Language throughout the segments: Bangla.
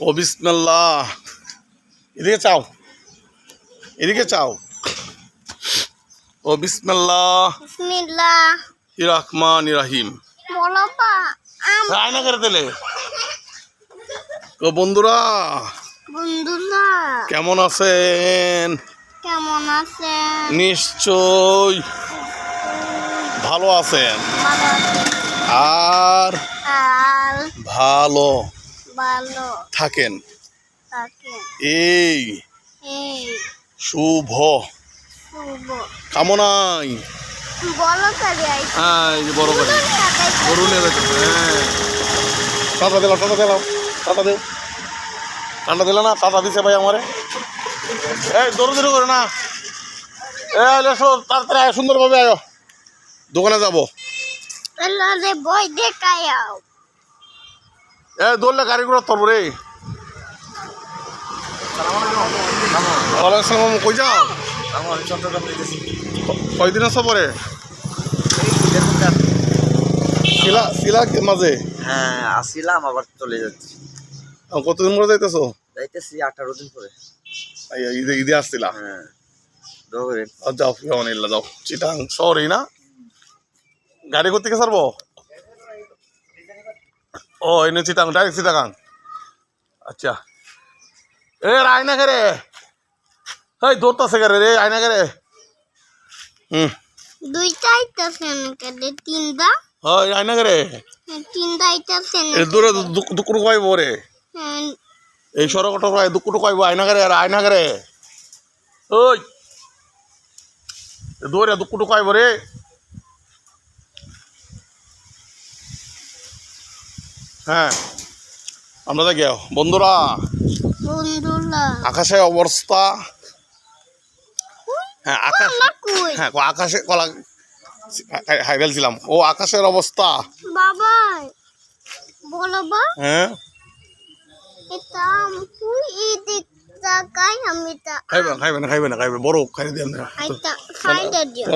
ও বিসমিল্লাহ। এদিকে চাও। এদিকে চাও। ও বিসমিল্লাহ। বিসমিল্লাহ। রহমান রাহিম। বলো পা আম আয়না করে দিলে? তো বন্ধুরা। বন্ধুরা। কেমন আছেন? কেমন আছেন? নিশ্চয় ভালো আছেন। আর ভালো। ভালো। থাকেন? এই শুভ। কামনাই। হ্যাঁ এই যে বড় করে গরু নিয়ে হ্যাঁ। টাটা দিলাম টাটা দিলাম টাটা দেও টাটা দিলে না টাটা দিছে ভাই আমারে। এই দৌড় দৌড় করে না। এসো তাড়াতাড়ি সুন্দরভাবে আয়। দোকানে যাব। বই দেখাও এ দৌড়লে গাড়িগুলো তোর রে। ওয়ালাইকুম সালাম কই যাও? কয়দিন আছো পরে? শিলা শিলা মাঝে? হ্যাঁ আসিলাম আবার চলে যাচ্ছি। কতদিন পরে যাইতেছো? যাইতেছি আঠারো দিন পরে। ঈদে ঈদে আসছিলা? হ্যাঁ যাও যাও চিটাং শহরেই না? গাড়ি করতে কে সারবো ও এনে চিটাং ডাইরেক্ট চিটাগাং। আচ্ছা। এ আয়না কে রে? এই দৌড়তাছে কে রে রে আয়না কে রে? হুম। দুইটা আইতাছেন কেটে তিনটা? ওই আয়না কে রে? তিনটা আইতাছেন এ দূরে দুকুটু কইব রে। হ্যাঁ, এই সড়কটা কয় দুকুটু কইব আয়না কে রে আর আয়না কে রে? ওই এ দূরে দুকুটু কইব রে। হ্যাঁ। আমরা দেখি বন্ধুরা বন্ধুরা আকাশে অবস্থা হ্যাঁ আকাশ হ্যাঁ আকাশে কলা হাই ফেলছিলাম। ও আকাশের অবস্থা। হ্যাঁ। বড় দিয়ে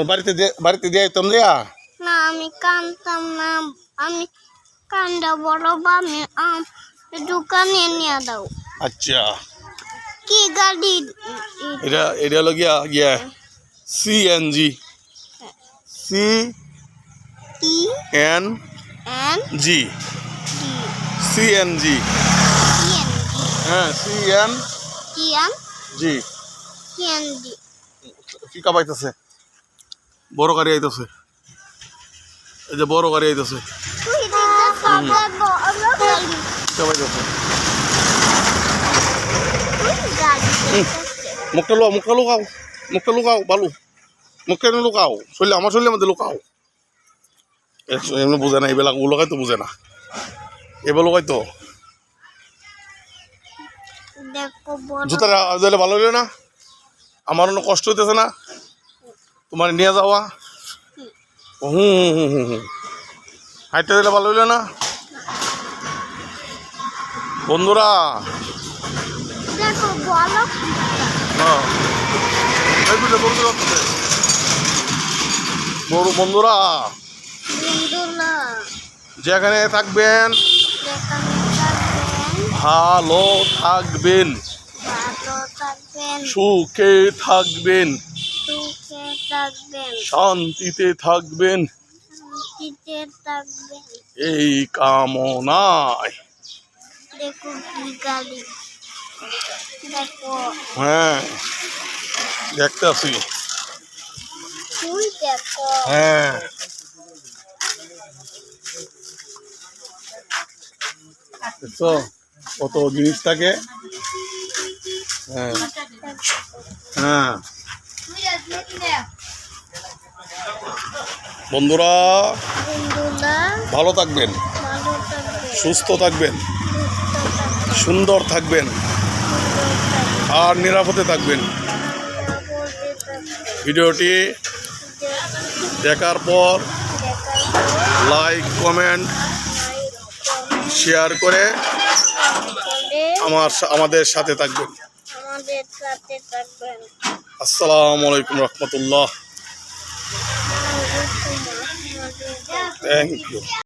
বাড়িতে বাড়িতে দিয়ে আইতাম দিয়া? না আমি কানতাম না। আমি কান্দা বড় বা আমি আম দোকানে নিয়ে দাও। আচ্ছা। কি গাড়ি? এটা এটা হলো গিয়া গিয়া CNG C T N N G CNG হ্যাঁ সিএন জি কি কাবাইতেছে বড় গাড়ি আইতেছে। এই যে বড় গাড়ি আইতেছে। তুই দিতে সবে বড় গাড়ি কাবাইতেছে তুই গাড়ি মুখটা লুকাও মুখটা লুকাও মুখটা লুকাও, বালু। মুখটা লুকাও শরীরে আমার শরীরের মধ্যে লুকাও। এমনি না এইবিলাক লোকাই তো বুঝে না। এবার লোকাই তো দেখো বড় দিলে ভালো হইল না? আমার অন্য কষ্ট হইতেছে না? তোমার নিয়ে যাওয়া? হুম হুম হুম হুম হুম। হাইটটা দিলে ভালো হইল না? বন্ধুরা। বন্ধুরা যেখানে থাকবেন ভালো থাকবেন। সুখে থাকবেন। শান্তিতে থাকবেন। এই কামনায়। দেখো কি গাড়ি দেখো। হ্যাঁ দেখতে আসি। তুই দেখো। হ্যাঁ। দেখছ? কত জিনিস থাকে। হ্যাঁ। হ্যাঁ। বন্ধুরা ভালো থাকবেন। সুস্থ থাকবেন। সুন্দর থাকবেন আর নিরাপদে থাকবেন। ভিডিওটি দেখার পর লাইক কমেন্ট শেয়ার করে আমার আমাদের সাথে থাকবেন। আমাদের সাথে থাকবেন। আসসালামু আলাইকুম রহমতুল্লাহ। Thank you